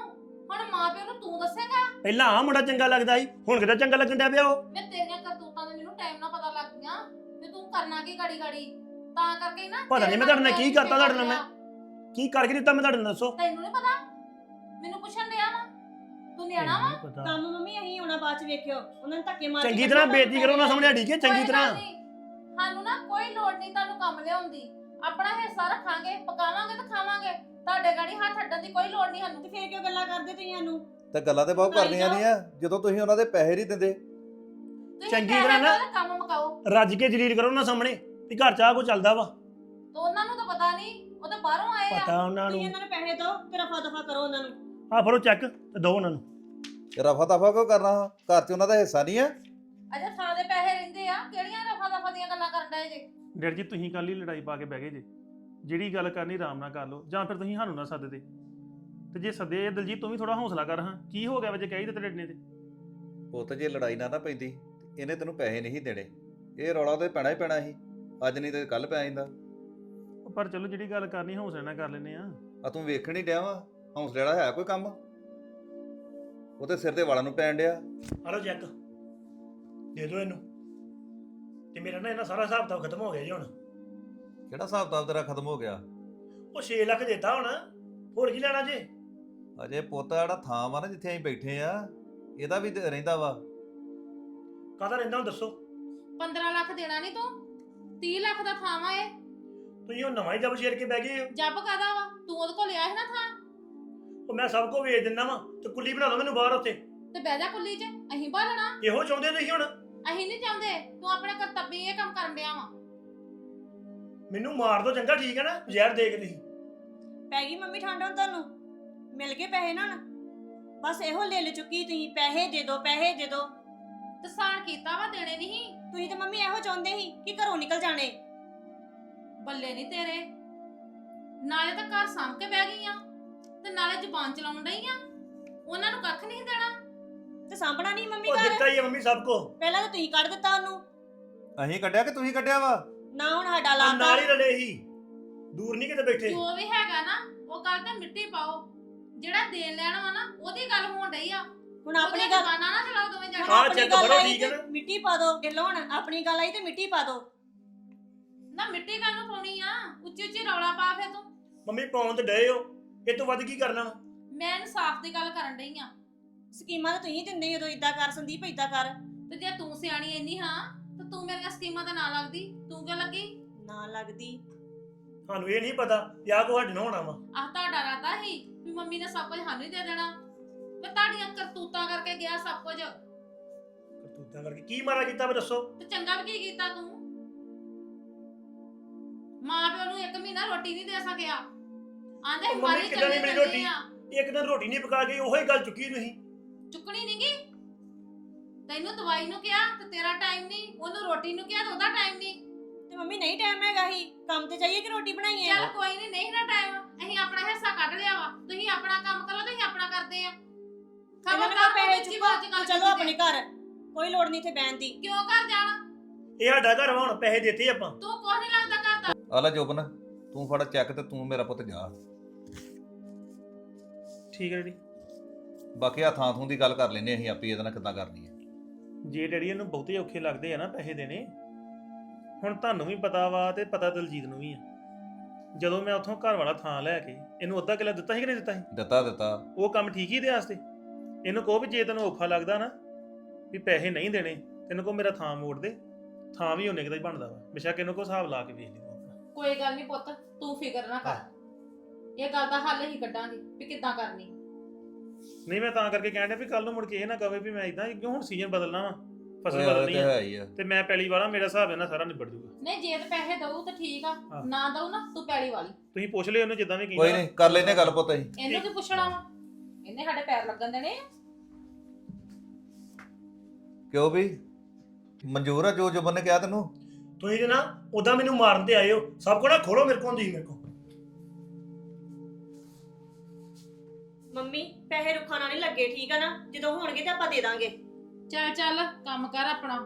ਹੁਣ ਮਾਂ ਪਿਓ ਨੂੰ ਤੂੰ ਦੱਸੇਗਾ? ਪਹਿਲਾਂ ਆ ਮੁੰਡਾ ਚੰਗਾ ਲੱਗਦਾ ਸੀ ਹੁਣ ਕਿਤੇ ਚੰਗਾ ਲੱਗਣ ਡਿਆ ਪਿਆ ਉਹ? ਮੈਂ ਤੇਰੀਆਂ ਕਰਤੂਤਾਂ ਦੇ ਮੈਨੂੰ ਟਾਈਮ ਨਾਲ ਪਤਾ ਲੱਗ ਗਿਆ ਵੀ ਤੂੰ ਕਰਨਾ ਕੀ ਗਾੜੀ ਗਾੜੀ। ਤਾਂ ਕਰਕੇ ਨਾ ਪਤਾ ਨੀ ਤੇਰੇ ਮੈਂ ਤੁਹਾਡੇ ਨਾਲ ਨਾਲ ਕੀ ਕਰਤਾ ਤੁਹਾਡੇ ਨਾਲ ਮੈਂ। ਕੀ ਕਰਕੇ ਦਿੱਤਾ ਮੈਂ ਤੁਹਾਡੇ ਨਾਲ ਦੱਸੋ। ਤੈਨੂੰ ਨਹੀਂ ਪਤਾ? ਮੈਨੂੰ ਪੁੱਛਣ ਡਿਆ ਵਾ। ਤੂੰ ਨਿਆਣਾ ਵਾ? ਨਹੀਂ ਪਤਾ। ਕੰਮ ਮੰਮੀ ਅਸੀਂ ਆਉਣਾ ਬਾਅਦ ਚ ਵੇਖਿਓ। ਉਹਨਾਂ ਨੇ ਧੱਕੇ ਮਾਰ ਕੇ ਚੰਗੀ ਤਰ੍ਹਾਂ ਬੇਇੱਜ਼ਤੀ ਕਰੋ ਉਹਨਾਂ ਸਾਹਮਣੇ ਅੜੀ ਕੇ ਚੰਗੀ ਕੋਈ ਤਰ੍ਹਾਂ। ਸਾਨੂੰ ਨਾ ਕੋਈ ਲੋੜ ਨਹੀਂ ਤੁਹਾਨੂੰ ਕੰਮ ਲਿਆਉਂਦੀ ਆਪਣਾ ਹਿੱਸਾ ਰੱਖਾਂਗੇ ਪਕਾਵਾਂਗੇ ਤੇ ਖਾਵਾਂਗੇ। ਤੁਹਾਡੇ ਗਾੜੀ ਹੱਥ ਅੱਡਣ ਦੀ ਕੋਈ ਲੋੜ ਨਹੀਂ ਸਾਨੂੰ। ਤੇ ਫੇਰ ਕਿਉਂ ਗੱਲਾਂ ਕਰਦੇ ਤੁਸੀਂ ਸਾਨੂੰ? ਤੇ ਗੱਲਾਂ ਤੇ ਬਹੁਤ ਕਰਨੀਆਂ। ਨਹੀਂ ਆ। ਜਦੋਂ ਤੁਸੀਂ ਉਹਨਾਂ ਦੇ ਪੈਸੇ ਨਹੀਂ ਦਿੰਦੇ। ਤੁਸੀਂ ਚੰਗੀ ਪੈਸੇ ਤਰ੍ਹਾਂ ਨਾ- ਕੰਮ ਮੁਕਾਓ? ਰੱਜ ਕੇ ਜਲੀਲ ਕਰੋ ਉਹਨਾਂ ਸਾਹਮਣੇ ਵੀ ਘਰ ਚ ਆ ਕੋ ਚੱਲਦਾ ਵਾ। ਤੇ ਉਹਨਾਂ ਨੂੰ ਤਾਂ ਪਤਾ ਨਹੀਂ। ਉਹ ਤਾਂ ਬਾਹਰੋਂ ਆਏ ਆ। ਪਤਾ ਉਹਨਾਂ ਤੁਸੀਂ ਨੂੰ। ਇਹਨਾਂ ਨੂੰ ਪੈਸੇ ਦਿਓ ਤੇ ਰਫਾ ਦਫਾ ਕਰੋ ਉਹਨਾਂ ਨੂੰ। ਆ ਫੜੋ ਚੈੱਕ ਤੇ ਦੋ ਉਹਨਾਂ ਨੂੰ। ਰਫਾ ਦਫਾ ਕਿਉਂ ਕਰਨਾ? ਘਰ 'ਚ ਉਹਨਾਂ ਦਾ ਹਿੱਸਾ ਨਹੀਂ ਆ? ਅਜੇ ਥਾਂ ਦੇ ਪੈਸੇ ਰਹਿੰਦੇ ਆ। ਕਿਹੜੀਆਂ ਰਫਾ ਦਫਾ ਦੀਆਂ ਗੱਲਾਂ ਕਰਨ ਡਏ ਜੇ? ਡੈਡ ਜੀ ਤੁਸੀਂ ਕੱਲ ਹੀ ਲੜਾਈ ਪਾ ਕੇ ਬਹਿ ਗਏ ਜੇ। ਜਿਹੜੀ ਗੱਲ ਕਰਨੀ ਆਰਾਮ ਨਾਲ ਕਰ ਲਓ ਜਾਂ ਫਿਰ ਤੁਸੀਂ ਸਾਨੂੰ ਨਾ ਸੱਦਦੇ ਤੇ ਜੇ ਸੱਦੇ ਦਲਜੀਤ ਤੂੰ ਵੀ ਥੋੜਾ ਹੌਸਲਾ ਕਰ ਹਾਂ। ਕੀ ਹੋ ਗਿਆ ਵਜੇ ਕਹੀ ਦਿੱਤੇ ਡੈਡ ਨੇ ਤੇ? ਪੁੱਤ ਜੇ ਲੜਾਈ ਨਾ ਨਾ ਪੈਂਦੀ ਤੇ ਇਹਨੇ ਤੈਨੂੰ ਪੈਸੇ ਨਹੀਂ ਦੇਣੇ। ਇਹ ਰੌਲਾ ਤੇ ਪੈਣਾ ਹੀ ਪੈਣਾ ਸੀ। ਅੱਜ ਨਹੀਂ ਤੇ ਕੱਲ ਪੈ ਜਾਂਦਾ। ਪਰ ਚਲੋ ਜਿਹੜੀ ਗੱਲ ਕਰਨੀ ਹੌਸਲੇ ਨਾਲ ਕਰ ਲੈਨੇ ਆ ਆ ਤੂੰ ਵੇਖਣ ਹੀ ਡਿਆ ਵਾ। ਹੌਸਲੇ ਵਾਲਾ ਹੈ ਕੋਈ ਕੰਮ? ਉਹਦੇ ਸਿਰ ਤੇ ਵਾਲਾਂ ਨੂੰ ਪੈਣ ਡਿਆ। ਆ ਲਓ ਚੈੱਕ ਦੇ ਦਿਓ ਇਹਨੂੰ। ਤੇ ਮੇਰਾ ਨਾ ਇਹਨਾਂ ਸਾਰਾ ਹਿਸਾਬ ਤਾਂ ਖਤਮ ਹੋ ਗਿਆ ਜੀ ਹੁਣ। ਕਿਹੜਾ ਹਿਸਾਬ ਕਿਤਾਬ ਤੇਰਾ ਖਤਮ ਹੋ ਗਿਆ? ਉਹ 6 ਲੱਖ ਦਿੱਤਾ ਹੁਣ ਹੋਰ ਕੀ ਲੈਣਾ ਜੇ? ਅਜੇ ਪੁੱਤ ਜਿਹੜਾ ਥਾਂ ਵਾ ਨਾ ਜਿੱਥੇ ਅਸੀਂ ਬੈਠੇ ਆ ਇਹਦਾ ਵੀ ਤੇ ਰਹਿੰਦਾ ਵਾ। ਕਾਹਦਾ ਰਹਿੰਦਾ ਹੁਣ ਦੱਸੋ? 15 ਲੱਖ ਦੇਣਾ ਨਹੀਂ ਤੂੰ? 30 ਲੱਖ ਦਾ ਥਾਂ ਵਾ ਇਹ। ਤੁਸੀਂ ਉਹ ਨਵਾਂ ਹੀ ਜਬ ਸ਼ੇਰ ਕੇ ਬਹਿ ਗਏ। ਹੋ ਜੱਬ ਕਾਦਾ ਵਾ? ਤੂੰ ਉਹਦੇ ਕੋਲ ਲਿਆ ਹੈ ਨਾ ਥਾਂ? ਉਹ ਮੈਂ ਸਭ ਕੋ ਵੇਚ ਦਿੰਦਾ ਵਾ ਤੇ ਕੁੱਲੀ ਬਣਾ ਦੋ ਮੈਨੂੰ ਬਾਹਰ ਉੱਥੇ। ਤੇ ਬਹਿ ਜਾ ਕੁੱਲੀ 'ਚ ਅਸੀਂ ਬਾਲਣਾ ਇਹੋ ਚਾਹੁੰਦੇ ਤੁਸੀਂ ਹੁਣ? ਅਸੀਂ ਨਹੀਂ ਚਾਹੁੰਦੇ ਤੂੰ ਆਪਣੇ ਕਰਤੱਵੀ ਇਹ ਕੰਮ ਕਰਨ ਡਿਆ ਵਾ। ਮੈਨੂੰ ਮਾਰ ਦੋ ਚੰਗਾ ਠੀਕ ਹੈ ਨਾ? ਜ਼ਹਿਰ ਦੇ ਕੇ ਤੁਸੀਂ। ਪੈ ਗਈ ਮੰਮੀ ਠੰਡ ਹੁਣ ਤੁਹਾਨੂੰ? ਮਿਲ ਗਏ ਪੈਸੇ ਨਾਲ ਬਸ ਇਹੋ ਲੈ ਲੈ ਚੁੱਕੀ ਤੁਸੀਂ ਪੈਸੇ ਦੇ ਦਿਓ ਪੈਸੇ ਦੇ ਦਿਓ ਤੇ ਸਾਨ ਕੀਤਾ ਵਾ ਦੇਣੇ ਨਹੀਂ ਤੁਸੀਂ ਤਾਂ ਮੰਮੀ ਇਹੋ ਚਾਹੁੰਦੇ ਸੀ ਕਿ ਘਰੋਂ ਨਿਕਲ ਜਾਣੇ। ਬੱਲੇ ਨਹੀਂ ਤੇਰੇ। ਨਾਲੇ ਤਾਂ ਘਰ ਸਾਂਭ ਕੇ ਬਹਿ ਗਈਆਂ ਤੇ ਨਾਲੇ ਜ਼ੁਬਾਨ ਚਲਾਉਣ ਡਈ ਆ? ਉਹਨਾਂ ਨੂੰ ਕੱਖ ਨਹੀਂ ਦੇਣਾ? ਤੇ ਸਾਂਭਣਾ ਨਹੀਂ ਮੰਮੀ ਉਹ ਘਰ? ਦਿੱਤਾ ਹੀ ਹੈ ਮੰਮੀ ਸਭ ਕੋ। ਪਹਿਲਾਂ ਤਾਂ ਤੁਸੀਂ ਕੱਢ ਦਿੱਤਾ ਉਹਨੂੰ। ਅਸੀਂ ਕੱਢਿਆ ਕਿ ਤੁਸੀਂ ਕੱਢਿਆ ਵਾ? ਨਾ ਹੁਣ ਸਾਡਾ ਨਾਲ ਲਾਤਾ। ਹੀ ਰਲੇ ਹੀ ਦੂਰ ਨਹੀਂ ਕਿਤੇ ਬੈਠੇ। ਜੋ ਵੀ ਹੈਗਾ ਨਾ ਉਹ ਗੱਲ ਤੇ ਮਿੱਟੀ ਪਾਓ। ਜਿਹੜਾ ਦੇਣ ਲੈਣਾ ਵਾ ਨਾ ਉਹਦੀ ਗੱਲ ਹੋਣ ਡਈ ਆ। ਹੁਣ ਆਪਣੀ ਗੱਲ ਜ਼ਬਾਨਾਂ ਨਾ ਚਲਾਓ ਦੋਵੇਂ ਹੁਣ ਜਣੇ। ਹਾਂ, ਆਪਣੀ ਗੱਲ ਕਰੋ, ਆਈ ਠੀਕ ਹੈ ਤੇ ਨਾ? ਮਿੱਟੀ ਪਾ ਦਿਓ ਗਿੱਲ ਹੁਣ ਆਪਣੀ ਗੱਲ ਆਈ ਤੇ ਮਿੱਟੀ ਪਾ ਦਿਓ ਨਾ ਮਿੱਟੀ ਕਾਹਨੂੰ ਪਾਉਣੀ ਆ? ਉੱਚੀ ਉੱਚੀ ਰੌਲਾ ਪਾ ਫੇ ਤੂੰ। ਮੰਮੀ ਪਾਉਣ ਤੇ ਡਏ ਹੋ। ਇਹ ਤੋਂ ਵੱਧ ਕੀ ਕਰਨਾ ਵਾ? ਮੈਂ ਇਨਸਾਫ ਦੀ ਗੱਲ ਕਰਨ ਡਈ ਆ। ਸਕੀਮਾਂ ਤਾਂ ਤੁਸੀਂ ਦਿੰਦੇ ਹੀ ਉਦੋਂ ਇਦਾਂ ਕਰ ਸੰਦੀਪ ਇਦਾਂ ਕਰ। ਤੇ ਜੇ ਤੂੰ ਸਿਆਣੀ ਇੰਨੀ ਹਾਂ ਤਾਂ ਤੂੰ ਮੇਰੀਆਂ ਸਕੀਮਾਂ ਤੇ ਨਾ ਲੱਗਦੀ। ਤੂੰ ਕਿਉਂ ਲੱਗੀ? ਨਾ ਲੱਗਦੀ। ਸਾਨੂੰ ਇਹ ਨਹੀਂ ਪਤਾ ਕਿ ਆਹ ਕੋ ਸਾਡੇ ਨਾਲ ਹੋਣਾ ਵਾ। ਆਹ ਤੁਹਾਡਾ ਰਾਤਾ ਹੀ ਵੀ ਮੰਮੀ ਨੇ ਸਭ ਕੁਝ ਸਾਨੂੰ ਹੀ ਦੇ ਦੇਣਾ। ਤੇ ਤੁਹਾਡੀਆਂ ਕਰਤੂਤਾਂ ਕਰਕੇ ਗਿਆ ਸਭ ਕੁਝ। ਕਰਤੂਤਾਂ ਕਰਕੇ ਕੀ ਮਾਰਾ ਕੀਤਾ ਮੈਂ ਦੱਸੋ? ਤੇ ਚੰਗਾ ਵੀ ਕੀ ਕੀਤਾ ਤੂੰ? ਮਾਂ ਪਿਓ ਨੂੰ ਇੱਕ ਮਹੀਨਾ ਰੋਟੀ ਨਹੀਂ ਦੇ ਸਕਿਆ। ਆਂਦੇ ਮੰਮੀ ਮਾਰੀ ਕਿੱਦਾਂ ਨੀ ਚੱਲੇ ਮਿਲੀ ਚੱਲੇ ਰੋਟੀ? ਆ। ਇੱਕ ਦਿਨ ਰੋਟੀ ਨਹੀਂ ਪਕਾ ਗਈ ਉਹੀ ਗੱਲ ਚੁੱਕੀ ਤੁਸੀਂ। ਚੁੱਕਣੀ ਨੀ ਗੀ? ਤੈਨੂੰ ਦਵਾਈ ਨੂੰ ਕਿਹਾ ਤੇ ਤੇਰਾ ਟਾਈਮ ਨਹੀਂ ਉਹਨੂੰ ਰੋਟੀ ਨੂੰ ਕਿਹਾ ਤੇ ਉਹਦਾ ਟਾਈਮ ਨਹੀਂ ਤੇ ਮੰਮੀ ਨਹੀਂ ਟਾਈਮ ਹੈਗਾ ਹੀ ਕੰਮ ਤੇ ਜਾਈਏ ਕਿ ਰੋਟੀ ਬਣਾਈਏ? ਚੱਲ ਕੋਈ ਨਹੀਂ ਨਹੀਂ ਨਾ ਟਾਈਮ ਅਸੀਂ ਆਪਣਾ ਹਿੱਸਾ ਕੱਢ ਲਿਆ ਵਾ। ਤੁਸੀਂ ਆਪਣਾ ਕੰਮ ਕਰੋ ਤੇ ਅਸੀਂ ਆਪਣਾ ਕਰਦੇ ਆ। ਇਹਨਾਂ ਨੇ ਖਬਰਦਾਰ ਪੈਸੇ ਚੁੱਕੋ ਚਲੋ ਆਪਣੇ ਘਰ। ਕੋਈ ਲੋੜ ਨਹੀਂ ਇੱਥੇ ਬਹਿਣ ਦੀ। ਕਿਉਂ ਘਰ ਜਾਣਾ? ਇਹ ਸਾਡਾ ਘਰ ਵਾ ਹੁਣ ਪੈਸੇ ਦਿੱਤੇ ਆਪਾਂ। ਤੂੰ ਕੁਝ ਨਹੀਂ ਲੱਗਦਾ ਘਰ ਦਾ। ਆ ਲੈ ਜੋਬਨ ਤੂੰ ਫੜ ਚੈੱਕ ਤੇ ਤੂੰ ਮੇਰਾ ਪੁੱਤ ਜਾ। ਠੀਕ ਹੈ ਡੈਡੀ। ਬਾਕੀ ਆ ਥਾਂ ਥੂੰ ਦੀ ਗੱਲ ਕਰ ਲੈਨੇ ਅਸੀਂ ਆਪੇ ਇਹਦੇ ਨਾਲ ਕਿੱਦਾਂ ਕਰਨੀ ਹੈ। ਜੇ ਡੈਡੀ ਇਹਨੂੰ ਬਹੁਤੇ ਔਖੇ ਲੱਗਦੇ ਆ ਨਾ ਪੈਸੇ ਦੇਣੇ ਹੁਣ ਤੁਹਾਨੂੰ ਵੀ ਪਤਾ ਵਾ ਤੇ ਪਤਾ ਦਲਜੀਤ ਨੂੰ ਵੀ ਆ। ਜਦੋਂ ਮੈਂ ਉੱਥੋਂ ਘਰ ਵਾਲਾ ਥਾਂ ਲੈ ਕੇ ਇਹਨੂੰ ਅੱਧਾ ਕਿੱਲਾ ਦਿੱਤਾ ਸੀ ਕਿ ਨਹੀਂ ਦਿੱਤਾ ਸੀ? ਦਿੱਤਾ ਦਿੱਤਾ। ਉਹ ਕੰਮ ਠੀਕ ਹੀ ਦੇ ਵਾਸਤੇ ਇਹਨੂੰ ਕਹੋ ਵੀ ਜੇ ਤੈਨੂੰ ਔਖਾ ਲੱਗਦਾ ਨਾ ਵੀ ਪੈਸੇ ਨਹੀਂ ਦੇਣੇ ਤੈਨੂੰ ਕਹੋ ਮੇਰਾ ਥਾਂ ਮੋੜ ਦੇ। ਥਾਂ ਵੀ ਉਹਨੇ ਕਿਦਾ ਹੀ ਬਣਦਾ ਵਾ। ਬਿਸ਼ੱਕ ਇਹਨੂੰ ਕੋ ਹਿਸਾਬ ਲਾ ਕੇ ਵੇਖ ਲਈ ਤੂੰ ਆਪਣਾ ਕੋਈ ਗੱਲ ਨਹੀਂ ਪੁੱਤ ਤੂੰ ਫਿਕਰ ਨਾ ਕਰ। ਇਹ ਗੱਲ ਦਾ ਹੱਲ ਹੀ ਕੱਢਾਂਗੇ ਵੀ ਕਿੱਦਾਂ ਕਰਨੀ। ਨਹੀਂ ਮੈਂ ਤਾਂ ਕਰਕੇ ਕਹਿਣ ਡਿਆ ਵੀ ਕੱਲ ਨੂੰ ਮੁੜ ਕੇ ਇਹ ਨਾ ਕਵੇ ਵੀ ਮੈਂ ਇਦਾਂ ਕਿਉਂ ਹੁਣ ਸੀਜ਼ਨ ਬਦਲਣਾ ਵਾ ਫਸਲ ਉਹ ਬਦਲਣੀ ਤੇ ਆ। ਹੈ ਹੀ ਆ। ਤੇ ਮੈਂ ਪਹਿਲੀ ਵਾਲਾ ਮੇਰਾ ਹਿਸਾਬ ਇਹਨਾਂ ਸਾਰਾ ਨਿਬੜ ਜੂਗਾ। ਨਹੀਂ ਜੇ ਤੇ ਪੈਸੇ ਦਊ ਤਾਂ ਠੀਕ ਆ ਹਾਂ। ਨਾ ਦਊ ਨਾ ਤੂੰ ਪੈਲੀ ਵਾਲੀ। ਤੁਸੀਂ ਪੁੱਛ ਲਿਓ ਉਹਨੂੰ ਜਿੱਦਾਂ ਵੀ ਕੋਈ ਕੀਤਾ ਨਹੀਂ ਕਰ ਲੈਨੇ ਗੱਲ ਪੁੱਤ ਅਸੀਂ। ਇਹਨੂੰ ਕੀ ਪੁੱਛਣਾ ਵਾ? ਇਹਨੇ ਸਾਡੇ ਪੈਰ ਲੱਗਣ ਦੇਣੇ ਆ। ਕਿਉਂ ਵੀ? ਮਨਜ਼ੂਰ ਆ ਜੋ ਜੋਬਨ ਨੇ ਕਿਹਾ ਤੈਨੂੰ। ਤੁਸੀਂ ਤੇ ਨਾ ਉਦਾਂ ਮੈਨੂੰ ਮਾਰਨ ਤੇ ਆਏ ਹੋ। ਸਭ ਕੋ ਨਾ ਖੋਲੋ ਮੇਰੇ ਕੋਲ ਤੁਸੀਂ ਮੇਰੇ ਕੋਲ। ਮੰਮੀ ਪੈਸੇ ਰੁੱਖਾਂ ਨਾਲ ਨਹੀਂ ਲੱਗੇ ਠੀਕ ਆ ਨਾ? ਜਦੋਂ ਹੋਣਗੇ ਤੇ ਆਪਾਂ ਦੇ ਦਾਂਗੇ। ਚੱਲ ਚੱਲ ਕੰਮ ਕਰ ਆਪਣਾ।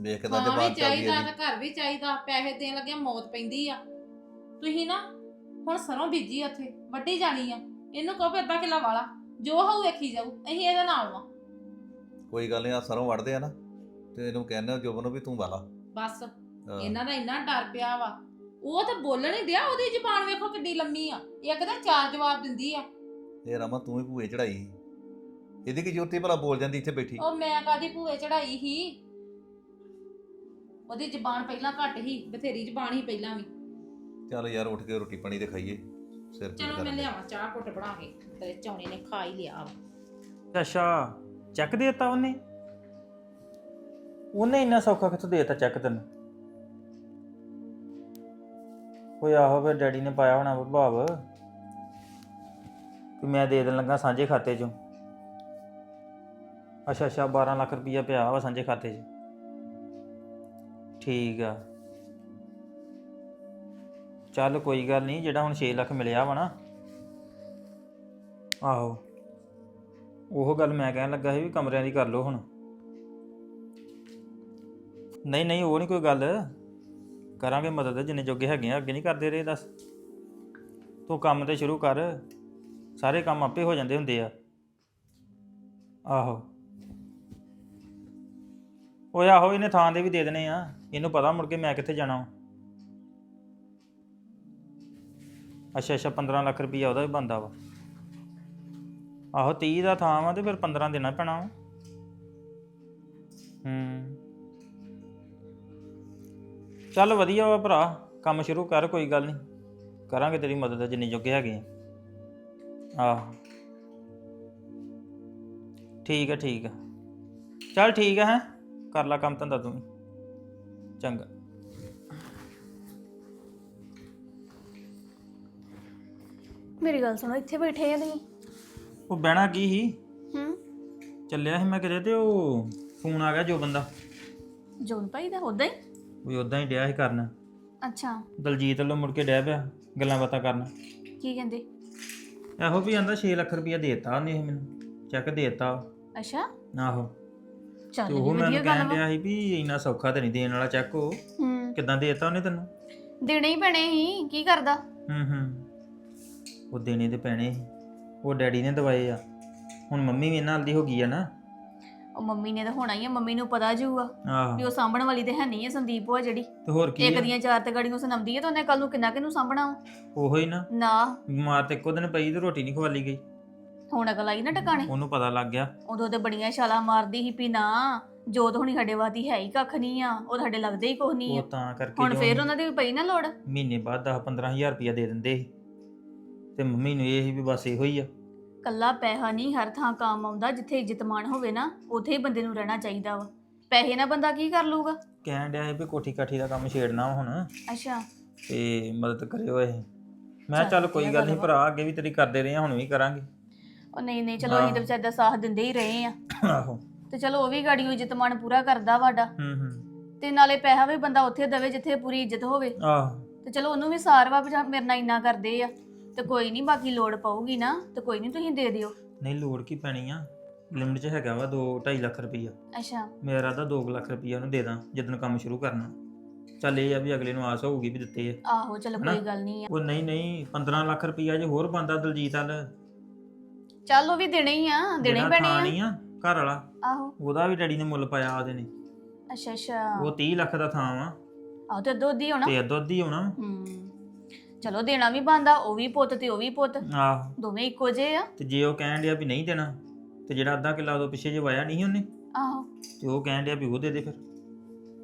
ਵੇਖ ਕਿਦਾਂ ਥਾਂ ਵੀ ਚੱਲਦੀ ਚਾਹੀਦਾ ਹੈ ਤੇ ਘਰ ਵੀ ਚਾਹੀਦਾ। ਪੈਸੇ ਦੇਣ ਲੱਗਿਆ ਮੌਤ ਪੈਂਦੀ ਆ। ਤੁਸੀਂ ਨਾ ਹੁਣ ਸਰੋਂ ਬੀਜੀ ਆ ਉੱਥੇ ਵੱਢੀ ਜਾਣੀ ਆ। ਇਹਨੂੰ ਕਹੋ ਵੀ ਅੱਧਾ ਕਿੱਲਾ ਵਾਲਾ। ਜੋ ਹੋਊ ਵੇਖੀ ਜਾਊ ਅਸੀਂ ਇਹਦੇ ਨਾਲ ਵਾਂ। ਕੋਈ ਗੱਲ ਨਹੀਂ ਆ ਸਰੋਂ ਵੜਦੇ ਆ ਨਾ। ਤੇ ਇਹਨੂੰ ਕਹਿੰਦੇ ਜੋਬਨ ਨੂੰ ਵੀ ਤੂੰ ਵਾਲਾ। ਬਸ ਹਾਂ। ਇਹਨਾਂ ਦਾ ਇੰਨਾ ਡਰ ਪਿਆ ਵਾ। ਉਹ ਤਾਂ ਬੋਲਣ ਹੀ ਡਿਆ ਉਹਦੀ ਜ਼ੁਬਾਨ ਵੇਖੋ ਕਿੱਡੀ ਲੰਮੀ ਆ। ਇੱਕ ਤਾਂ ਚਾਰ ਜਵਾਬ ਦਿੰਦੀ ਆ। ਇਹ ਰਮਾ ਤੂੰ ਹੀ ਭੂਏ ਚੜਾਈ ਸੀ। ਇਹਦੀ ਕੀ ਜੋਤੀ ਭਲਾ ਬੋਲ ਜਾਂਦੀ ਇੱਥੇ ਬੈਠੀ? ਉਹ ਮੈਂ ਕਾਦੀ ਭੂਏ ਚੜਾਈ ਹੀ ਉਹਦੀ ਜ਼ੁਬਾਨ ਪਹਿਲਾਂ ਘੱਟ ਹੀ ਬਥੇਰੀ ਜ਼ੁਬਾਨ ਹੀ ਪਹਿਲਾਂ ਵੀ। ਚੱਲ ਯਾਰ ਉੱਠ ਕੇ ਰੋਟੀ ਪਾਣੀ ਤੇ ਖਾਈਏ ਸਿਰ ਪੀੜ ਚਲੋ ਮੈਂ ਕਰਨ। ਲਿਆਵਾਂ ਚਾਹ ਘੁੱਟ ਬਣਾ ਕੇ ਤੇਰੇ ਚੌਣੇ ਨੇ ਖਾ ਹੀ ਲਿਆ ਵਾ। ਅੱਛਾ ਚੈੱਕ ਦੇ ਦਿੱਤਾ ਉਹਨੇ? ਉਹਨੇ ਇੰਨਾ ਸੌਖਾ ਕਿੱਥੋਂ ਦੇ ਦਿੱਤਾ ਚੈੱਕ ਤੈਨੂੰ? ਓਏ ਆਹੋ ਫਿਰ ਡੈਡੀ ਨੇ ਪਾਇਆ ਹੋਣਾ ਭਾਵ। ਕਿ ਮੈਂ ਦੇ ਦੇਣ ਲੱਗਾ ਸਾਂਝੇ ਖਾਤੇ 'ਚੋਂ। ਅੱਛਾ ਅੱਛਾ 12 ਲੱਖ ਰੁਪਈਆ ਪਿਆ ਵਾ ਸਾਂਝੇ ਖਾਤੇ 'ਚ। ਠੀਕ ਆ। ਚੱਲ ਕੋਈ ਗੱਲ ਨਹੀਂ, ਜਿਹੜਾ ਹੁਣ 6 ਲੱਖ ਮਿਲਿਆ ਵਾ ਨਾ। ਆਹੋ। ਉਹ ਗੱਲ ਮੈਂ ਕਹਿਣ ਲੱਗਾ ਸੀ ਵੀ ਕਮਰਿਆਂ ਦੀ ਕਰ ਲਓ ਹੁਣ। ਨਹੀਂ ਨਹੀਂ, ਉਹ ਨਹੀਂ ਕੋਈ ਗੱਲ। ਕਰਾਂਗੇ ਮਦਦ, ਜਿੰਨੇ ਜੋਗੇ ਹੈਗੇ ਆ, ਅੱਗੇ ਨਹੀਂ ਕਰਦੇ ਰਹੇ, ਦੱਸ। ਤੂੰ ਕੰਮ ਤੇ ਸ਼ੁਰੂ ਕਰ। ਸਾਰੇ ਕੰਮ ਆਪੇ ਹੋ ਜਾਂਦੇ ਹੁੰਦੇ ਆ। ਆਹੋ। ਓਏ ਆਹੋ, ਇਹਨੇ ਥਾਂ ਦੇ ਵੀ ਦੇ ਦੇਣੇ ਆ। ਇਹਨੂੰ ਪਤਾ ਮੁੜ ਕੇ ਮੈਂ ਕਿੱਥੇ ਜਾਣਾ ਵਾ। ਅੱਛਾ ਅੱਛਾ 15 ਲੱਖ ਰੁਪਈਆ ਉਹਦਾ ਵੀ ਬੰਦਾ ਵਾ। ਆਹੋ 30 ਦਾ ਥਾਂ ਵਾ ਤੇ ਫਿਰ 15 ਦੇਣਾ ਪੈਣਾ ਵਾ। ਹੂੰ। ਚੱਲ ਵਧੀਆ ਵਾ ਭਰਾ, ਕੰਮ ਸ਼ੁਰੂ ਕਰ, ਕੋਈ ਗੱਲ ਨਹੀਂ। ਕਰਾਂਗੇ ਤੇਰੀ ਮਦਦ, ਜਿੰਨੀ ਜੋਗੇ ਹੈਗੇ ਆ। ਆਹ। ਠੀਕ ਆ ਠੀਕ ਆ। ਚੱਲ ਠੀਕ ਹੈ। ਕਰ ਲਾ ਕੰਮ ਧੰਦਾ ਤੂੰ ਵੀ। ਚੰਗਾ। ਮੇਰੀ ਗੱਲ ਸੁਣੋ ਇੱਥੇ ਬੈਠੇ ਆ ਤੁਸੀਂ? ਉਹ ਬਹਿਣਾ ਕੀ ਸੀ? ਹੂੰ। ਚੱਲਿਆ ਸੀ ਮੈਂ ਕਿਤੇ ਤੇ ਉਹ ਫੋਨ ਆ ਗਿਆ ਜੋ ਬੰਦਾ। ਜੋਨ ਭਾਈ ਦਾ ਉਦਾਂ ਹੀ? ਉਹ ਉਦਾਂ ਹੀ ਡਿਆ ਸੀ ਕਰਨ। ਅੱਛਾ। ਦਲਜੀਤ ਵੱਲੋਂ ਮੁੜ ਕੇ ਡਿਆ ਪਿਆ ਗੱਲਾਂ ਬਾਤਾਂ ਕਰਨ। ਕੀ ਕਹਿੰਦੇ? ਇਹੋ ਵੀ ਆਂਦਾ 6 ਲੱਖ ਰੁਪਇਆ ਦੇਤਾ ਉਹਨੇ ਇਹ ਮੈਨੂੰ ਚੈੱਕ ਦੇਤਾ। ਅੱਛਾ। ਆਹੋ। ਚੱਲ ਤੇ ਉਹ ਵੀ ਮੈਨੂੰ ਵਧੀਆ ਗੱਲ ਕਹਿਣ ਵਾ। ਡਿਆ ਸੀ ਵੀ ਇੰਨਾ ਸੌਖਾ ਤੇ ਨਹੀਂ ਦੇਣ ਵਾਲਾ ਚੈੱਕ ਉਹ। ਹੂੰ। ਕਿਦਾਂ ਦੇਤਾ ਉਹਨੇ ਤੈਨੂੰ? ਦੇਣੇ ਹੀ ਪੈਣੇ ਸੀ ਕੀ ਕਰਦਾ? ਹੂੰ ਹੂੰ। ਉਹ ਦੇਣੇ ਤੇ ਪੈਣੇ ਸੀ। ਉਹ ਡੈਡੀ ਨੇ ਦਵਾਏ ਆ। ਹੁਣ ਮੰਮੀ ਵੀ ਇਹਨਾਂ ਨਾਲ ਦੀ ਹੋ ਗਈ ਆ ਨਾ। ਉਹ ਮੰਮੀ ਨੇ ਤਾਂ ਹੋਣਾ ਹੀ ਆ ਮੰਮੀ ਨੂੰ ਪਤਾ ਜੂਗਾ ਆਹੋ। ਵੀ ਉਹ ਸਾਂਭਣ ਵਾਲੀ ਤੇ ਹੈ ਨਹੀਂ ਹੈ ਸੰਦੀਪ ਉਹ ਜਿਹੜੀ। ਤੇ ਹੋਰ ਕੀ ਇੱਕ ਆ? ਦੀਆਂ ਚਾਰ ਤੇ ਗਾੜੀਆਂ ਸੁਣਾਉਂਦੀ ਹੈ ਤਾਂ ਉਹਨੇ ਕੱਲ ਨੂੰ ਕਿੰਨਾ ਕਿਨੂੰ ਸਾਂਭਣਾ ਵਾ? ਉਹੋ ਹੀ ਨਾ। ਨਾ। ਬਿਮਾਰ ਤੇ ਇੱਕੋ ਦਿਨ ਪਈ ਤੇ ਰੋਟੀ ਨਹੀਂ ਖਵਾਲੀ ਗਈ। ਹੁਣ ਅਗਲ ਆਈ ਨਾ ਟਿਕਾਣੇ। ਉਹਨੂੰ ਪਤਾ ਲੱਗ ਗਿਆ। ਉਦੋਂ ਤੇ ਬੜੀਆਂ ਛਾਲਾਂ ਮਾਰਦੀ ਸੀ ਵੀ ਨਾ ਜੋਤ ਹੁਣੀ ਸਾਡੇ ਵਾਦੀ ਹੈ ਹੀ ਕੱਖ ਨਹੀਂ ਆ ਉਹ ਸਾਡੇ ਲੱਗਦੇ ਹੀ ਕੁਛ ਨਹੀਂ ਉਹ ਆ ਤਾਂ ਕਰਕੇ ਹੁਣ ਜੋ ਫੇਰ ਉਹਨਾਂ ਦੀ ਵੀ ਪਈ ਨਾ ਲੋੜ। ਮਹੀਨੇ ਬਾਅਦ 10 15000 ਰੁਪਇਆ ਦੇ ਦਿੰਦੇ ਸੀ। ਤੇ ਮੰਮੀ ਨੂੰ ਇਹ ਸੀ ਵੀ ਬਸ ਇਹੋ ਹੀ ਆ। ਕੱਲਾ ਪੈਸਾ ਨਹੀਂ ਹਰ ਥਾਂ ਕੰਮ ਆਉਂਦਾ ਜਿੱਥੇ ਇੱਜ਼ਤ ਮਾਣ ਹੋਵੇ ਨਾ ਉੱਥੇ ਹੀ ਬੰਦੇ ਨੂੰ ਰਹਿਣਾ ਚਾਹੀਦਾ ਵਾ। ਪੈਸੇ ਨਾਲ ਬੰਦਾ ਕੀ ਕਰ ਲੂਗਾ ਕਹਿਣ ਡਿਆ ਸੀ ਵੀ ਕੋਠੀ ਕਾਠੀ ਦਾ ਕੰਮ ਛੇੜਨਾ ਵਾ ਹੁਣ। ਅੱਛਾ। ਤੇ ਮਦਦ ਕਰਿਓ ਇਹ। ਮੈਂ ਚੱਲ ਕੋਈ ਗੱਲ ਨਹੀਂ ਭਰਾ ਅੱਗੇ ਵੀ ਤੇਰੀ ਕਰਦੇ ਰਹੇ ਆ ਹੁਣ ਵੀ ਕਰਾਂਗੇ। ਉਹ ਨਹੀਂ ਨਹੀਂ ਚਲੋ ਅਸੀਂ ਤਾਂ ਵਿਚਾਰੇ ਦਾ ਸਾਥ ਦਿੰਦੇ ਹੀ ਰਹੇ ਆ। ਆਹੋ। ਤੇ ਚਲੋ ਉਹ ਵੀ ਗਾੜੀਓ ਇੱਜ਼ਤ ਮਾਣ ਪੂਰਾ ਕਰਦਾ ਵਾਡਾ। ਹੂੰ ਹੂੰ। ਤੇ ਨਾਲੇ ਪੈਸਾ ਵੀ ਬੰਦਾ ਉੱਥੇ ਦੇਵੇ ਜਿੱਥੇ ਪੂਰੀ ਇੱਜ਼ਤ ਹੋਵੇ। ਆਹੋ। ਤੇ ਚਲੋ ਉਹਨੂੰ ਵੀ ਸਾਰ ਵਾ ਵੀ ਜਾਂ ਮੇਰੇ ਨਾਲ ਇੰਨਾ ਕਰਦੇ ਆ। ਤੇ ਕੋਈ ਨਹੀਂ ਬਾਕੀ ਲੋੜ ਪਊਗੀ ਨਾ ਤੇ ਕੋਈ ਨਹੀਂ ਤੁਸੀਂ ਦੇ ਦਿਓ। ਨਹੀਂ ਲੋੜ ਕੀ ਪੈਣੀ ਆ? ਲਿਮਟ 'ਚ ਹੈਗਾ ਵਾ 2 2.5 ਲੱਖ ਰੁਪਈਆ। ਅੱਛਾ। ਮੇਰਾ ਤਾਂ 2 ਲੱਖ ਰੁਪਈਆ ਉਹਨੂੰ ਦੇ ਦਾਂ ਜਦੋਂ ਕੰਮ ਸ਼ੁਰੂ ਕਰਨਾ। ਚੱਲ ਇਹ ਆ ਵੀ ਅਗਲੇ ਨੂੰ ਆਸ ਹੋਊਗੀ ਵੀ ਦਿੱਤੇ ਆ। ਆਹੋ ਚਲੋ ਹਨਾ? ਕੋਈ ਗੱਲ ਨਹੀਂ ਆ। ਉਹ ਨਹੀਂ ਨਹੀਂ 15 ਲੱਖ ਰੁਪਈਆ ਜੇ ਹੋਰ ਬੰਦਾ ਦਲਜੀਤ ਵੱਲ। ਚੱਲ ਉਹ ਵੀ ਦੇਣੇ ਹੀ ਆ ਦੇਣੇ ਹੀ ਪੈਣੇ ਆ। ਘਰ ਵਾਲਾ। ਆਹੋ। ਉਹਦਾ ਵੀ ਡੈਡੀ ਨੇ ਮੁੱਲ ਪਾਇਆ ਉਹਦੇ ਨੇ। ਅੱਛਾ ਅੱਛਾ। ਉਹ 30 ਲੱਖ ਦਾ ਥਾਂ ਵਾ। ਆਹੋ ਤੇ ਦੁੱਧ ਹੀ ਹੋਣਾ। ਤੇ ਦੁੱਧ ਹੀ ਹੋਣਾ। ਹੂੰ। ਚਲੋ ਦੇਣਾ ਵੀ ਬੰਦਾ ਉਹ ਵੀ ਪੁੱਤ ਤੇ ਉਹ ਵੀ ਪੁੱਤ। ਆਹੋ। ਦੋਵੇਂ ਇੱਕੋ ਜਿਹੇ ਆ। ਤੇ ਜੇ ਉਹ ਕਹਿਣ ਡਿਆ ਵੀ ਨਹੀਂ ਦੇਣਾ ਤੇ ਜਿਹੜਾ ਅੱਧਾ ਕਿੱਲਾ ਉਹਦੇ ਪਿੱਛੇ ਜੇ ਵਾਇਆ ਨਹੀਂ ਉਹਨੇ ਆਹੋ। ਤੇ ਉਹ ਕਹਿਣ ਡਿਆ ਵੀ ਉਹ ਦੇ ਦੇ ਫਿਰ।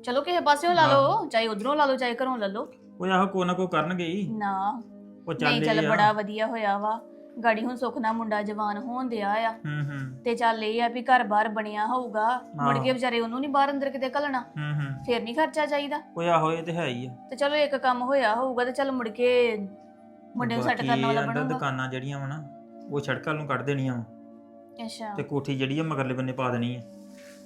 ਚਲੋ ਕਿਸੇ ਪਾਸਿਓਂ ਲਾ ਲਓ ਚਾਹੇ ਉਧਰੋਂ ਲਾ ਲਓ ਚਾਹੇ ਘਰੋਂ ਲੈ ਲਓ। ਉਹ ਆਹੋ ਕੋ ਨਾ ਕੋ ਕਰਨਗੇ ਹੀ। ਨਾ। ਉਹ ਚੱਲ ਨਹੀਂ ਚੱਲ। ਬੜਾ ਵਧੀਆ ਹੋਇਆ ਵਾ। ਗਾੜੀ ਹੁਣ ਸੁੱਖ ਨਾਲ ਮੁੰਡਾ ਜਵਾਨ ਹੋਣ ਦਿਆ ਆ। ਹੂੰ ਹੂੰ। ਤੇ ਚੱਲ ਇਹ ਆ ਵੀ ਘਰ-ਬਾਰ ਬਣਿਆ ਹੋਊਗਾ ਮੁੜ ਕੇ। ਵਿਚਾਰੇ ਉਹਨੂੰ ਨਹੀਂ ਬਾਹਰ ਅੰਦਰ ਕਿਤੇ ਘੱਲਣਾ। ਹੂੰ ਹੂੰ। ਫੇਰ ਨਹੀਂ ਖਰਚਾ ਚਾਹੀਦਾ। ਉਹ ਆਹੋ ਇਹ ਤੇ ਹੈ ਹੀ ਆ। ਤੇ ਚਲੋ ਇੱਕ ਕੰਮ ਹੋਇਆ ਹੋਊਗਾ ਤੇ ਚੱਲ ਮੁੜ ਕੇ ਮੁੰਡੇ ਨੂੰ ਸੈੱਟ ਬਾਕੀ ਕਰਨ ਵਾਲਾ ਅੰਦਰ ਬਣੂਗਾ। ਦੁਕਾਨਾਂ ਜਿਹੜੀਆਂ ਵਾ ਨਾ ਉਹ ਛੜਕਾਂ ਨੂੰ ਕੱਢ ਦੇਣੀਆਂ ਵਾ। ਅੱਛਾ। ਤੇ ਕੋਠੀ ਜਿਹੜੀ ਆ ਮਗਰਲੇ ਬੰਨੇ ਪਾ ਦੇਣੀ ਆ।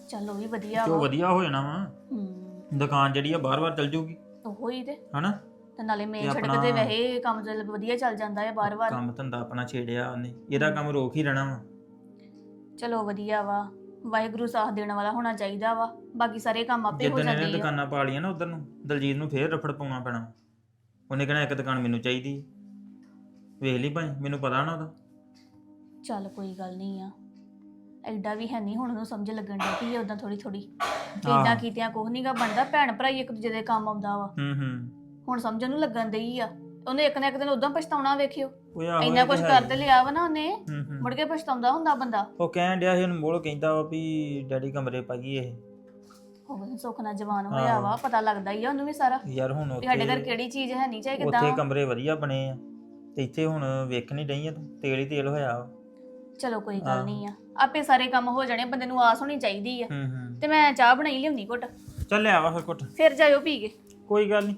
ਚਲੋ ਵੀ ਵਧੀਆ ਤੇ ਉਹ ਵਾ। ਵਧੀਆ ਹੋ ਜਾਣਾ ਵਾ। ਹੂੰ। ਦੁਕਾਨ ਜਿਹੜੀ ਆ ਬਾਰ-ਬਾਰ ਚੱਲ ਜਾਊਗੀ ਉਹੋ ਤੇ। ਹਨਾ? ਤੇ ਨਾਲੇ ਮੇਨ ਤੇ ਸੜਕ ਆਪਣਾ- ਤੇ ਵੈਸੇ ਕੰਮ ਚੱਲ ਵਧੀਆ ਚੱਲ ਜਾਂਦਾ ਹੈ ਬਾਰ-ਬਾਰ ਕੰਮ ਧੰਦਾ ਆਪਣਾ ਛੇੜਿਆ ਉਹਨੇ। ਇਹਦਾ ਕੰਮ ਰੋਕ ਹੀ ਰਹਿਣਾ ਵਾ। ਚਲੋ ਵਧੀਆ ਵਾ। ਵਾਹਿਗੁਰੂ ਸਾਥ ਦੇਣ ਵਾਲਾ ਹੋਣਾ ਚਾਹੀਦਾ ਵਾ। ਬਾਕੀ ਸਾਰੇ ਕੰਮ ਆਪੇ ਹੋ ਜਿੱਦਣ ਇਹਨੇ ਜਾਂਦੇ ਆ। ਦੁਕਾਨਾਂ ਪਾ ਲਈਆਂ ਨਾ ਉਧਰ ਨੂੰ ਦਲਜੀਤ ਨੂੰ ਫੇਰ ਰਫੜ ਪਾਉਣਾ ਪੈਣਾ। ਉਹਨੇ ਕਹਿਣਾ ਇੱਕ ਦੁਕਾਨ ਮੈਨੂੰ ਚਾਹੀਦੀ ਹੈ। ਵੇਖ ਲਈ ਭਾਈ ਮੈਨੂੰ ਪਤਾ ਨਾ ਉਹਦਾ। ਚੱਲ ਕੋਈ ਗੱਲ ਨਹੀਂ ਆ। ਐਡਾ ਵੀ ਹੈ ਨਹੀਂ ਹੁਣ ਉਹਨੂੰ ਸਮਝ ਲੱਗਣ ਲੱਗੀ ਹੈ ਉਦਾਂ ਥੋੜੀ ਥੋੜੀ ਇਦਾਂ ਆਹੋ। ਕੀਤਿਆਂ ਕੁਝ ਨਹੀਂਗਾ ਬਣਦਾ ਭੈਣ ਭਰਾ ਹੀ ਇੱਕ ਦੂਜੇ ਦੇ ਕੰਮ ਆਉਂਦਾ ਵਾ। ਹੂੰ ਹੂੰ। ਹੁਣ ਸਮਝ ਉਹਨੂੰ ਲੱਗਣ ਦਈ ਆ। ਉਹਨੇ ਇੱਕ ਨਾ ਇੱਕ ਦਿਨ ਉਦਾਂ ਪਛਤਾਉਣਾ ਵੇਖਿਓ। ਉਹ ਆਹੋ ਇੰਨਾ ਇਹ ਕੁਝ ਤਾਂ ਕਰ ਹੈ ਤੇ। ਲਿਆ ਵਾ ਨਾ ਉਹਨੇ। ਹੂੰ ਹੂੰ। ਮੁੜ ਕੇ ਪਛਤਾਉਂਦਾ ਹੁੰਦਾ ਬੰਦਾ। ਉਹ ਕਹਿਣ ਡਿਆ ਸੀ ਉਹਨੂੰ ਮੋੜ ਕਹਿੰਦਾ ਵਾ ਵੀ ਡੈਡੀ ਕਮਰੇ ਪਾਈਏ ਇਹ। ਉਹ ਸੁੱਖ ਨਾਲ ਜਵਾਨ ਹੋਇਆ। ਵਾ ਪਤਾ ਲੱਗਦਾ ਹੀ ਆ ਉਹਨੂੰ ਵੀ ਸਾਰਾ। ਯਾਰ ਹੁਣ ਵੀ ਸਾਡੇ ਘਰ ਉੱਥੇ ਕਿਹੜੀ ਚੀਜ਼ ਹੈ ਨਹੀਂ ਚਾਹੇ ਉੱਥੇ ਕਿਦਾਂ ਕਮਰੇ ਵਧੀਆ ਬਣੇ ਆ ਤੇ ਇੱਥੇ ਹੁਣ ਵੇਖ ਨਹੀਂ ਡਈ ਆ ਤੂੰ ਤੇਲ ਹੀ ਤੇਲ ਹੋਇਆ ਵਾ। ਚਲੋ ਕੋਈ ਗੱਲ। ਨਹੀਂ ਆ। ਆਪੇ ਸਾਰੇ ਕੰਮ ਹੋ ਜਾਣੇ ਬੰਦੇ ਨੂੰ ਆਸ ਹੋਣੀ ਚਾਹੀਦੀ ਆ। ਹੂੰ ਹੂੰ। ਤੇ ਮੈਂ ਚਾਹ ਬਣਾਈ ਲਿਆਉਂਦੀ ਘੁੱਟ। ਚੱਲ ਲਿਆ ਵਾ ਫਿਰ ਕੁੱਟ ਫਿਰ ਜਾਇਓ ਪੀ ਕੇ। ਕੋਈ ਗੱਲ ਨਹੀਂ।